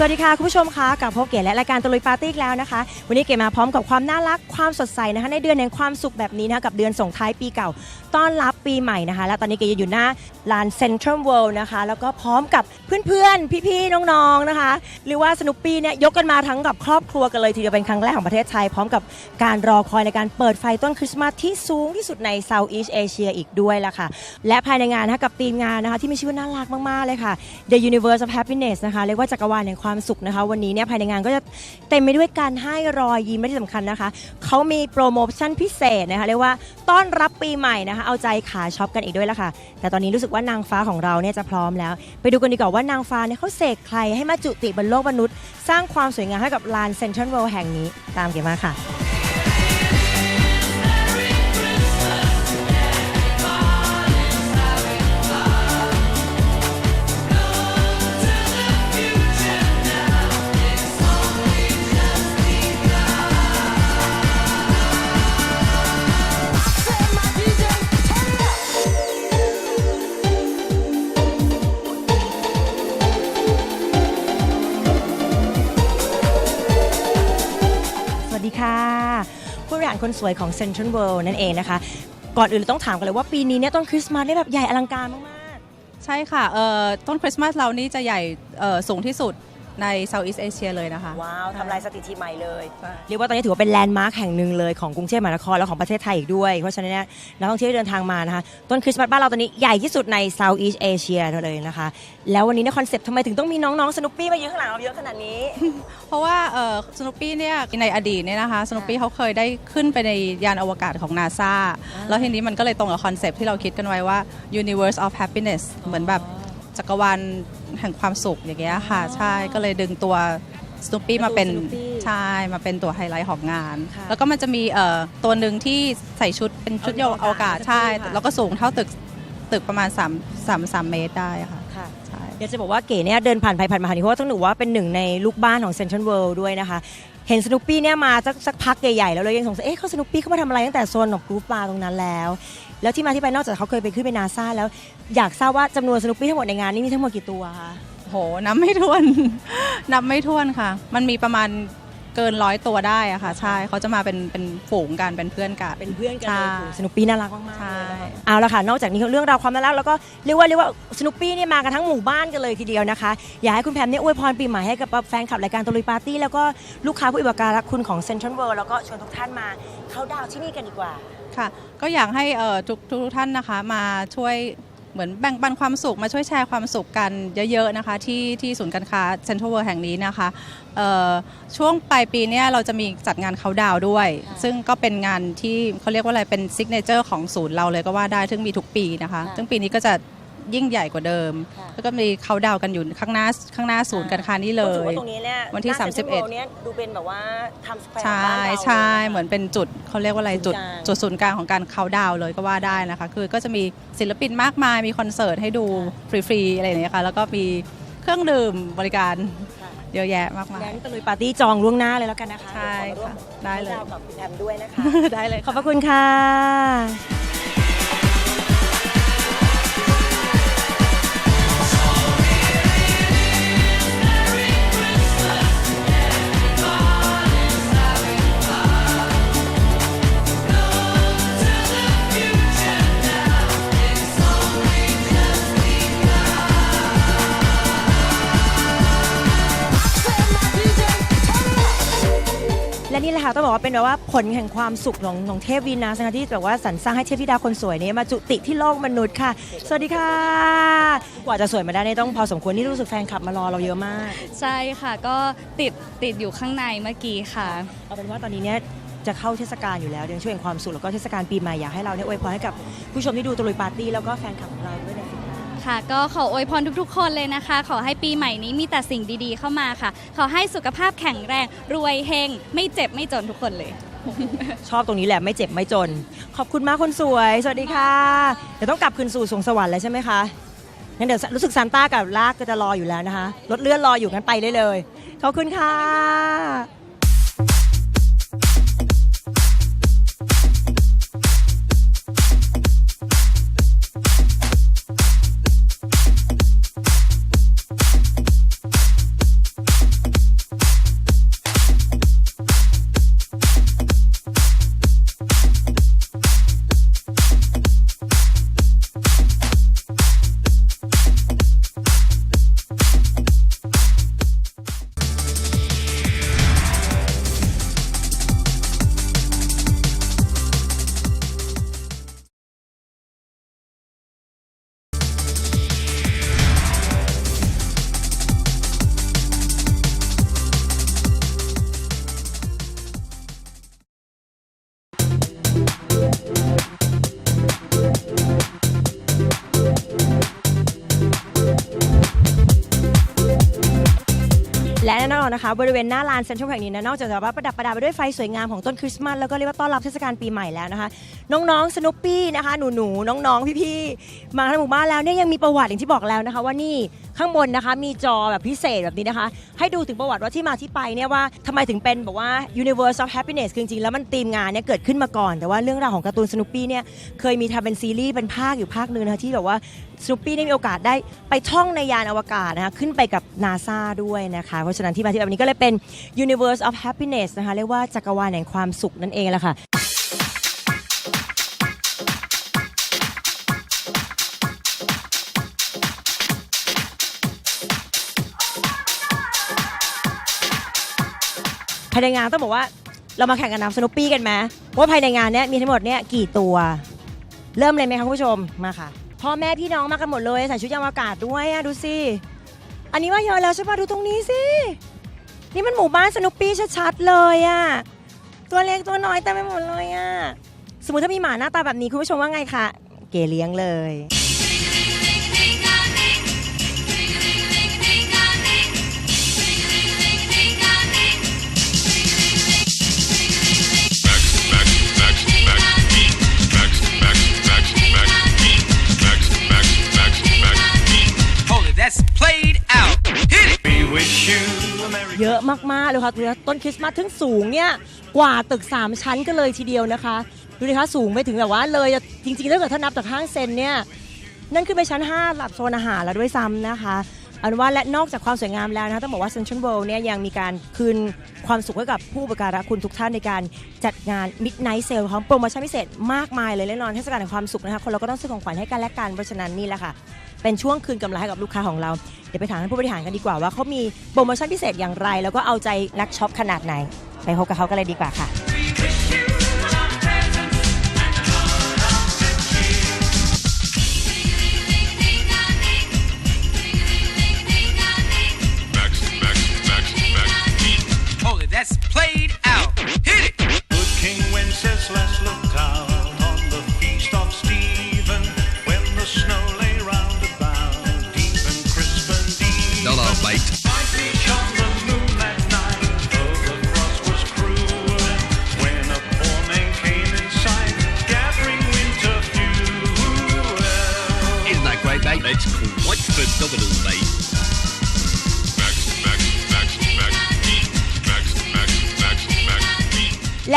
สวัสดีค่ะ คุณผู้ชมคะกับพบเก๋และรายการตะลุยปาร์ตี้อีกแล้วนะคะ วันนี้เก๋มาพร้อมกับความน่ารักความสดใสนะคะ ในเดือนแห่งความสุขแบบนี้นะคะกับเดือนส่งท้ายปีเก่าต้อนรับปีใหม่นะคะ และตอนนี้เก๋อยู่หน้าลานเซ็นทรัลเวิลด์นะคะ แล้วก็พร้อมกับเพื่อนๆ พี่ๆ น้องๆ นะคะ หรือว่าสนุปปี้เนี่ยยกกันมาทั้งกับครอบครัวกันเลยทีเดียวเป็นครั้งแรกของประเทศไทย พร้อมกับการรอคอยในการเปิดไฟต้นคริสต์มาสที่สูงที่สุดใน Southeast Asia อีกด้วยล่ะค่ะ และภายในงานนะคะกับทีมงานนะคะที่มีชื่อว่าน่ารักมากๆ เลยค่ะ The Universe of Happiness นะคะเรียกว่าจักรวาลแห่งความสุขนะคะ วันนี้เนี่ยภายในงานก็จะเต็มไปด้วยการให้รอยยิ้มและที่สำคัญนะคะเขามีโปรโมชั่นพิเศษนะคะเรียกว่าต้อนรับปีใหม่นะคะเอาใจขาช็อปกันอีกด้วยล่ะค่ะ แต่ตอนนี้รู้สึกว่านางฟ้าของเราเนี่ยจะพร้อมแล้ว ไปดูกันดีกว่าว่านางฟ้าเนี่ยเขาเสกใครให้มาจุติบนโลกมนุษย์ สร้างความสวยงามให้กับลานเซ็นทรัลเวิลด์แห่งนี้ตามเก๋มาค่ะ คนสวยของเซ็นทรัลเวิลด์นั่นเองนะคะ ก่อนอื่นเราต้องถามกันเลยว่าปีนี้เนี่ยต้นคริสต์มาสได้แบบใหญ่อลังการมากใช่ค่ะเอ่อต้นคริสต์มาสเรานี่จะใหญ่เอ่อสูงที่สุด ใน Southeast Asia เลยนะคะๆว้าวทำลายสถิติใหม่เลย ใช่ เรียกว่าตอนนี้ถือว่าเป็นแลนด์มาร์คแห่งหนึ่งเลยของกรุงเทพมหานครและของประเทศไทยอีกด้วย เพราะฉะนั้นเนี่ยนักท่องเที่ยวที่เดินทางมานะคะ ต้นคริสต์มาสบ้านเราตอนนี้ใหญ่ที่สุดใน Southeast Asia เลยนะคะ แล้ววันนี้เนี่ยคอนเซ็ปต์ทำไมถึงต้องมีน้องๆสนุปปี้มายืนข้างหลังเราเยอะขนาดนี้ เพราะว่าสโนปี้เนี่ยในอดีตเนี่ยนะคะสโนปี้เขาเคยได้ขึ้นไปในยานอวกาศของนาซาแล้วทีนี้มันก็เลยตรงกับคอนเซปต์ที่เราคิดกันไว้ว่า universe of happiness เหมือนแบบ จักรวาลแห่งความสุขอย่างเงี้ยค่ะ ใช่ก็เลยดึงตัวสโนปี้มาเป็น Snoopy ใช่มาเป็นตัวไฮไลท์ของงาน ค่ะแล้วก็มันจะมีเอ่อตัวหนึ่งที่ใส่ชุดเป็นชุดเอาอวกาศอวกาศใช่ ค่ะ แล้วก็สูงเท่าตึกตึกประมาณ3 3 3เมตรได้ค่ะค่ะ ใช่เดี๋ยวจะบอกว่าเก๋เนี่ยเดินผ่านไปผ่านมานี่เพราะว่าต้องหนูว่าเป็นหนึ่งในลูกบ้านของเซ็นทรัลเวิลด์ด้วยนะคะ เห็นสนุปปี้เนี่ยมาสักสักพักใหญ่ๆแล้วเลยยังสงสัยเอ๊ะเขาสนุปปี้เขามาทำอะไรตั้งแต่โซนของกรุ๊ปปลาตรงนั้นแล้ว แล้วที่มาที่ไปนอกจากเขาเคยไปขึ้นไปนาซาแล้วอยากทราบว่าจำนวนสนุปปี้ทั้งหมดในงานนี้มีทั้งหมดกี่ตัวคะโหนับไม่ถ้วน นับไม่ถ้วนค่ะ มันมีประมาณเกินร้อยตัวได้อะค่ะ ใช่เขาจะมาเป็นเป็นฝูงกันเป็นเพื่อนกันเป็นเพื่อนกันใช่เลยสนุปปี้น่ารักมากๆใช่ เลยนะคะเอาละค่ะนอกจากนี้เรื่องราวความน่ารักแล้วก็เรียกว่าเรียกว่าสนุปปี้เนี่ยมากันทั้งหมู่บ้านกันเลยทีเดียวนะคะ อยากให้คุณแพมเนี่ยอวยพรปีใหม่ให้กับแฟนคลับรายการตะลุยปาร์ตี้แล้วก็ลูกค้าผู้อุปการะคุณของเซ็นทรัลเวิลด์แล้วก็ชวนทุกท่านมาเข้าดาวน์ที่นี่กันดีกว่า ค่ะ ก็อยากให้เอ่อทุกทุกท่านนะคะ มาช่วยเหมือนแบ่งปันความสุขมาช่วยแชร์ความสุขกันเยอะๆนะคะ ที่ที่ศูนย์การค้าเซ็นทรัลเวิลด์แห่งนี้นะคะเอ่อช่วงปลายปีเนี้ยเราจะมีจัดงานเขาดาวน์ด้วยค่ะซึ่งก็เป็นงานที่เขาเรียกว่าอะไรเป็นซิกเนเจอร์ของศูนย์เราเลยก็ว่าได้ซึ่งมีทุกปีนะคะค่ะซึ่งปีนี้ก็จะ ยิ่งใหญ่กว่าเดิม ค่ะ แล้วก็มีเขาดาวน์กันอยู่ข้างหน้าข้างหน้าศูนย์การค้านี้เลก็ถือว่ยตรงนี้เนี่ยวันที่หา Central 31 World เนี่ยดูเป็นแบบว่าทำสแควร์ใช่บ้านเรา ใช่ลยะเหมือนเป็นจุดเขาเรียกว่าอะไรศูจุนดย์กลางจุดศูนย์กลางของการเขาน์ดาวน์เลยก็ว่าได้นะคะ คือก็จะมีศิลปินมากมายมีคอนเสิร์ตให้ดูฟรีๆอะไรอย่างเงี้ยค่ะแล้วก็มีเครื่องดื่มบริการค่ะ เยอะแยะมากมายงั้นตะลุยปาร์ตี้จองล่วงหน้าเลยแล้วกันนะคะใช่เดี๋ยวขอมาร่วมค่ะได้เลยข้าดาวน์กับคุณแอมด้วยนะคะ ได้เลย ขอบพระคุณค่ะ ค่ะต้องบอกว่าเป็นแบบว่าผลแห่งความสุขของของเทพวีนัสนะคะที่แบบว่าสรรสร้างให้เทพธิดาคนสวยนี้มาจุติที่โลกมนุษย์ค่ะ สวัสดีค่ะ กว่าจะสวยมาได้นี่ต้องพอสมควรนี่รู้สึกแฟนคลับมารอเราเยอะมาก ใช่ค่ะ ก็ติดติดอยู่ข้างในเมื่อกี้ค่ะ เอาเป็นว่าตอนนี้เนี่ยจะเข้าเทศกาลอยู่แล้วเดือนช่วยแห่งความสุขแล้วก็เทศกาลปีใหม่อยากให้เราเนี่ยอวยพรให้กับผู้ชมที่ดูตะลุยปาร์ตี้แล้วก็แฟนคลับของเราด้วยนะ ค่ะ ก็ขออวยพรทุกๆ คนเลยนะคะ ขอให้ปีใหม่นี้มีแต่สิ่งดีๆเข้ามาค่ะ ขอให้สุขภาพแข็งแรง รวยเฮง ไม่เจ็บไม่จนทุกคนเลย ชอบตรงนี้แหละไม่เจ็บไม่จน ขอบคุณมากคนสวย สวัสดีค่ะ เดี๋ยวต้องกลับคืนสู่สวงสวรรค์แล้วใช่ไหมคะ งั้นเดี๋ยวรู้สึกซานต้ากับลากก็จะรออยู่แล้วนะคะ รถเลื่อนรออยู่งั้นไปได้เลย ขอบคุณค่ะ น่นอนนะคะบริเวณหน้าลานเซ็นทรัลแห่งนี้นะนอกจากจะว่าประดับประดาไปด้วยไฟสวยงามของต้นคริสต์มาสแล้วก็เรียกว่าต้อนรับเทศกาลปีใหม่แล้วนะคะ น้องๆสนุปปี้นะคะ หนูๆน้องๆพี่ๆมาทั้งหมู่บ้านแล้วเนี่ยยังมีประวัติอย่างที่บอกแล้วนะคะ ว่านี่ ข้างบนนะคะมีจอแบบพิเศษแบบนี้นะคะ ให้ดูถึงประวัติว่าที่มาที่ไปเนี่ยว่าทำไมถึงเป็นแบบว่า Universe of Happiness คือจริงๆ แล้วมันธีมงานเนี่ยเกิดขึ้นมาก่อน แต่ว่าเรื่องราวของการ์ตูนสนุปปี้เนี่ยเคยมีทำเป็นซีรีส์เป็นภาคอยู่ภาคหนึ่งนะคะที่แบบว่าสนุปปี้ได้มีโอกาสได้ไปท่องในยานอวกาศนะคะขึ้นไปกับนาซาด้วยนะคะเพราะฉะนั้นที่มาที่แบบนี้ก็เลยเป็น Universe of Happiness นะคะเรียกว่าจักรวาลแห่งความสุขนั่นเองแหละค่ะายในงานต้องบอกว่าเรามาแข่งกันนำสนุปปี้กันไหมว่าภายในงานเนี้ยมีทั้งหมดเนี้ยกี่ตัว เริ่มเลยไหมคะคุณผู้ชมมาค่ะพ่อแม่พี่น้องมากันหมดเลยใส่ชุดยานอวกาศด้วยอะดูสิอันนี้ว่าเยอะแล้วใช่ปะดูตรงนี้สินี่มันหมู่บ้านสนุปปี้ชัดๆเลยอะตัวเล็กตัวน้อยเต็มไปหมดเลยอะสมมติถ้ามีหมาหน้าตาแบบนี้คุณผู้ชมว่าไงคะเกเลี้ยงเลย played out. Hit it. We wish you a Merry เยอะมากๆเลยค่ะคือต้นคริสต์มาสถึงสูงเนี่ยกว่าตึก 3 ชั้นก็เลยทีเดียวนะคะดูดิคะสูงไปถึงแบบว่าเลยจริงๆถ้าเกิดถ้านับจากห้างเซนเนี่ยนั่นขึ้นไปชั้น 5 หลักโซนอาหารแล้วด้วยซ้ำนะคะเอันว่าและนอกจากความสวยงามแล้วนะคะต้องบอกว่าเซนทรัลเวิลด์เนี่ยยังมีการคืนความสุขให้กับผู้อุปการะคุณทุกท่านในการจัดงาน Midnight Sale ของโปรโมชั่นพิเศษมากมายเลยแน่นอนเทศกาลแห่งความสุขนะคะคนเราก็ต้องซื้อของขวัญให้กันและกันเพราะฉะนั้นนี่แหละค่ะ เป็นช่วงคืนกำไรให้กับลูกค้าของเรา เดี๋ยวไปถามท่านผู้บริหารกันดีกว่าว่าเขามีโปรโมชั่นพิเศษอย่างไร แล้วก็เอาใจนักช็อปขนาดไหน ไปพบกับเขากันเลยดีกว่าค่ะ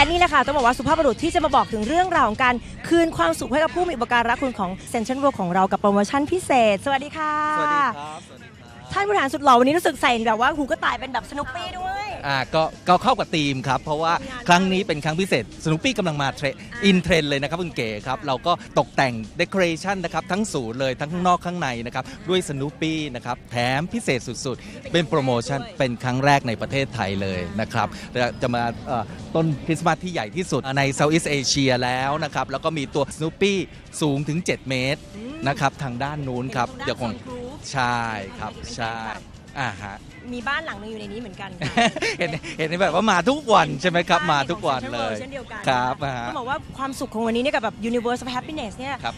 และนี่แหละค่ะต้องบอกว่าสุภาพบุรุษที่จะมาบอกถึงเรื่องราวของการคืนความสุขให้กับผู้มีอุปการะคุณของเซนทรัลเวิลด์ของเรากับโปรโมชั่นพิเศษ สวัสดีค่ะ สวัสดีครับ สวัสดีครับ ท่านผู้บริหารสุดหล่อวันนี้รู้สึกใส่แบบว่าหูกระต่ายเป็นแบบสนุปปี้ด้วย อ่าก็ก็เข้ากับธีมครับ เพราะว่าครั้งนี้เป็นครั้งพิเศษสนุปปี้กำลังมาเทรอินเทรนเลยนะครับคุณเก๋ครับ เราก็ตกแต่งเดคอเรชันนะครับทั้งศูนย์เลยทั้งข้างนอกข้างในนะครับด้วยสนุปปี้นะครับแถมพิเศษสุดๆ เป็นโปรโมชั่นเป็นครั้งแรกในประเทศไทยเลยนะครับและจะมาเอ่อต้นคริสต์มาสที่ใหญ่ที่สุดในเซาท์อีสเอเชียแล้วนะครับแล้วก็มีตัวสนุปปี้สูงถึง 7 เมตรนะครับทางด้านนู้นครับเห็นตรงด้านเดี๋ยวคง Soundproof ใช่ครับใช่ อ่าฮะ มีบ้านหลังหนึงอยู่ในนี้เหมือนกันค่ะ เห็นเห็นแบบว่ามาทุกวันใช่ไหมครับ มาทุกวันเลย เช่นเดียวกันครับอ่าฮะ ต้องบอกว่าความสุขของวันนี้เนี่ยกับแบบ Universe of Happiness เนี่ยครับ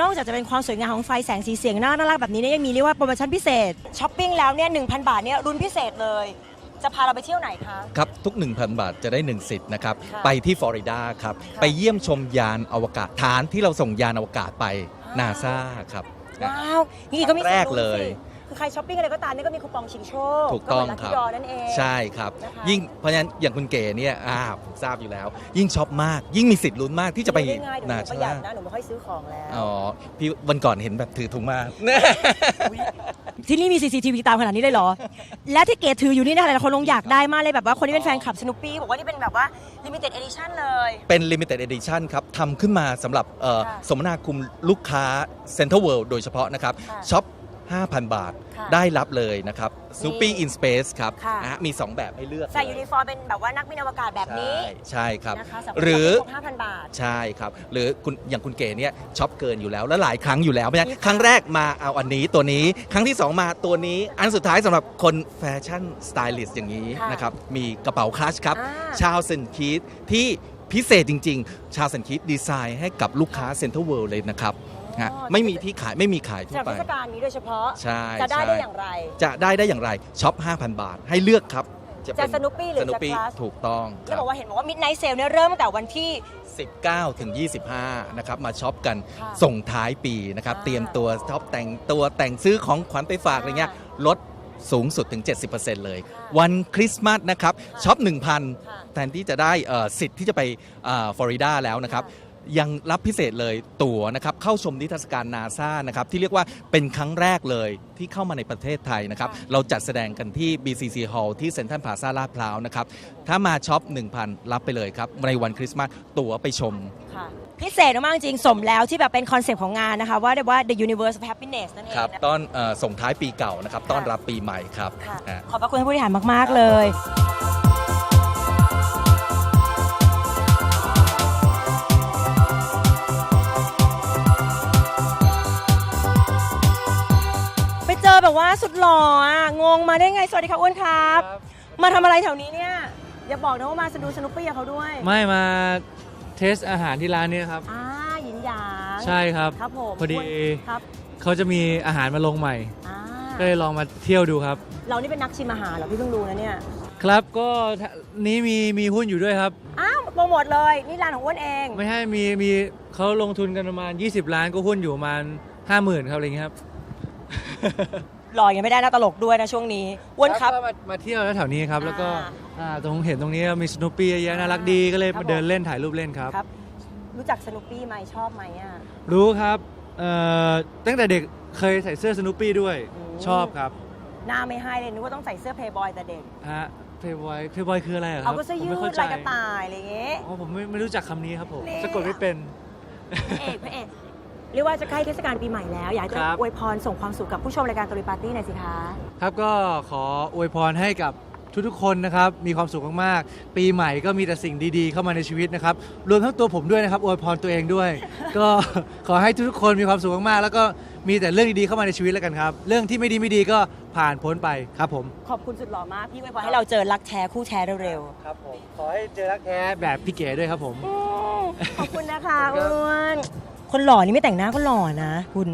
นอกจากจะเป็นความสวยงามของไฟแสงสีเสียงน่ารักแบบนี้เนี่ยยังมีเรียกว่าโปรโมชั่นพิเศษช้อปปิ้งแล้วเนี่ย1,000 บาทเนี่ยรุ่นพิเศษเลย จะพาเราไปเที่ยวไหนคะ ครับ ทุก 1,000 บาทจะได้ 1 สิทธิ์นะครับ ค่ะไปที่ฟลอริดาครับ ค่ะไปเยี่ยมชมยานอวกาศฐานที่เราส่งยานอวกาศไปอ่า นาซาครับ ว้าวนี่ก็มีแรกสิทธิ์เลย สิ คือใครช้อปปิ้งอะไรก็ตามนี่ก็มีคูปองชิงโชคถูกต้องเหมืนครั Lucky บ Draw นั่นเอง ใช่ครับ นะคะยิ่งเพราะฉะนั้นอย่างคุณเก๋เนี่ยอ่าผมทราบอยู่แล้ว ยิ่งช็อปมาก ยิ่งมีสิทธิ์ลุ้นมากที่จะไปม่ด้ง่ายเดี๋ยวหนานูประหยัซาดนะหนูไม่ค่อยซื้อของแล้ว อ๋อพี่วันก่อนเห็นแบบถือถุงมา ที่นี่มี CCTV ตามขนาดนี้เลยเหรอ และที่เกดถืออยู่นี่นะคะหลายคนคงอยากได้มากเลยแบบว่าคนที่เป็นแฟนคลับสนุปปี้บอกว่านี่เป็นแบบว่า limited edition เลย เป็น Limited Edition ครับทำขึ้นมาสำหรับเอ่อค่ะสมนาคุมลูกค้า Central World โดยเฉพาะนะครับค่ะช็อป 5,000 บาทค่ะได้รับเลยนะครับ s u p ีนี่ in Space ครับค่ะ นะฮะมี 2 แบบให้เลือกใส่เลยูยนิฟอร์มเป็นแบบว่านักบินอวกาศแบบนี้ใช่ใช่ครับ นะคะสำบหรือครบ5,000 บาท ใช่ครับ หรือคุณอย่างคุณเก๋เนี่ยช็อปเกินอยู่แล้ว และหลายครั้งอยู่แล้วเพราะฉะนั้นนี่ค่ะครั้งแรกมาเอาอันนี้ตัวนี้ ครั้งที่ 2 มาตัวนี้ อันสุดท้ายสำหรับคนแฟชั่นสไตลิสต์อย่างนี้ค่ะนะครับ มีกระเป๋าคลัชครับ อ่า ชาวเซนคีดที่พิเศษจริง ๆ ชาวเซนคีดดีไซน์ให้กับลูกค้าเซ็นทรัลเวิลด์เลยนะครับ ฮะไม่มีที่ขายไม่มีขายทั่วจากไป เทศกาลนี้โดยเฉพาะ ใช่จะได้ใช่ได้อย่างไร จะได้ได้อย่างไรช็อป 5,000 บาทให้เลือกครับจะเป็น Snoopy หรือสนุจะปี้ Plus ถูกต้องคแล้วรับอกว่าเห็นบอกว่า Midnight Sale เนี่ยเริ่มตั้งแต่วันที่19 ถึง 25 นะครับ มาช็อปกันค่ะส่งท้ายปีนะครับ อ่าเตรียมตัวช็อปแต่งตัวแต่งซื้อของขวัญไปฝากอะไรเงี้ยอ่ลดสูงสุดถึง 70%เลย ค่ะวันคริสต์มาสนะครับค่ะช็อปค่ะ1,000แทนที่จะได้เอ่อสิทธิ์ที่จะไปฟลอริดาแล้วนะครับค่ะ ยังรับพิเศษเลยตั๋วนะครับเข้าชมนิทรรศการนาซานะครับที่เรียกว่าเป็นครั้งแรกเลยที่เข้ามาในประเทศไทยนะครับค่ะเราจัดแสดงกันที่ BCC Hall ที่เซ็นทรัลพลาซาลาดพร้าวนะครับ ถ้ามาช็อป 1,000 รับไปเลยครับ ในวันคริสต์มาสตั๋วไปชมค่ะพิเศษมากๆจริงสมแล้วที่แบบเป็นคอนเซปต์ของงานนะคะ ว่าเรียกว่า the universe of happiness นั่นเองครับนะต้อนเอ่อส่งท้ายปีเก่านะครับค่ะต้อนรับปีใหม่ครับค่ะอ่า ขอบพระคุณท่านผู้บริหารมาก ๆ เลย แบบว่าสุดหล่ออะงงมาได้ไง สวัสดีครับอ้วนครับ มาทำอะไรแถวนี้เนี่ย อย่าบอกนะว่ามาสดูสนุปปี้กับเขาด้วยไม่มาเทสอาหารที่ร้านเนี้ครับ อ่าหยินหยางใช่ครับ ครับผมพอดี ครับเขาจะมีอาหารมาลงใหม่ อ่าก็เลยลองมาเที่ยวดูครับ เรานี่เป็นนักชิมอาหารเหรอพี่เพิ่งรู้นะเนี่ย ครับก็นี้มีมีหุ้นอยู่ด้วยครับ อ้าวโปรโมทเลย นี่ร้านของอ้วนเอง ไม่ให้มีมีเขาลงทุนกันประมาณ 20 ล้านก็หุ้นอยู่ประมาณ 50,000 ครับอะไรเงี้ยครับ หล่อยังไม่ได้นะตลกด้วยนะช่วงนี้อ้วนครับก็มามาเที่ยวแถวๆนี้ครับ แล้วก็อ่าอ่าตรงเห็นตรงนี้มีสโนปี้เยอะๆน่ารักดีก็เลยครับมาเดิผนมเล่นถ่ายรูปเล่นครับ ครับ รู้จักสนุปปี้ไหมชอบไหมอะ รู้ครับเอ่อตั้งแต่เด็กเคยใส่เสื้อสโนปี้ด้วยอืม ชอบครับหน้าไม่ให้เลยนึกว่าต้องใส่เสื้อเพย์บอยแต่เด็ก ฮะเพย์บอยเพย์บอยคืออะไระครัเอาบก็เสื้อผมยืไม่เข้าดใจลายกระต่ายอะไรอย่างเงี้ย อ๋อผมไม่ไม่รู้จักคำนี้ครับผมนี่ สะกดไม่เป็น พระเอกพระเอก เรียกว่าจะใกล้เทศกาลปีใหม่แล้ว อยากจะครับ อวยพรส่งความสุขกับผู้ชมรายการตุลีปาร์ตี้หน่อยสิคะ ครับก็ขออวยพรให้กับทุกๆคนนะครับ มีความสุขมากๆ ปีใหม่ก็มีแต่สิ่งดีๆ เข้ามาในชีวิตนะครับ รวมทั้งตัวผมด้วยนะครับอวยพรตัวเองด้วย ก็ ขอให้ทุกๆคนมีความสุขมากๆ แล้วก็มีแต่เรื่องดีๆเข้ามาในชีวิตแล้วกันครับ เรื่องที่ไม่ดีไม่ดีก็ผ่านพ้นไปครับผม ขอบคุณสุดหล่อมากพี่อวยพรให้เราเจอรักแท้คู่แท้เร็วครับผม ขอให้เจอรักแท้แบบพี่เก๋ด้วยครับผมๆอืมขอบคุณนะคะอ้วน คนหล่อนี่ไม่แต่งหน้าก็หล่อนะ คุณ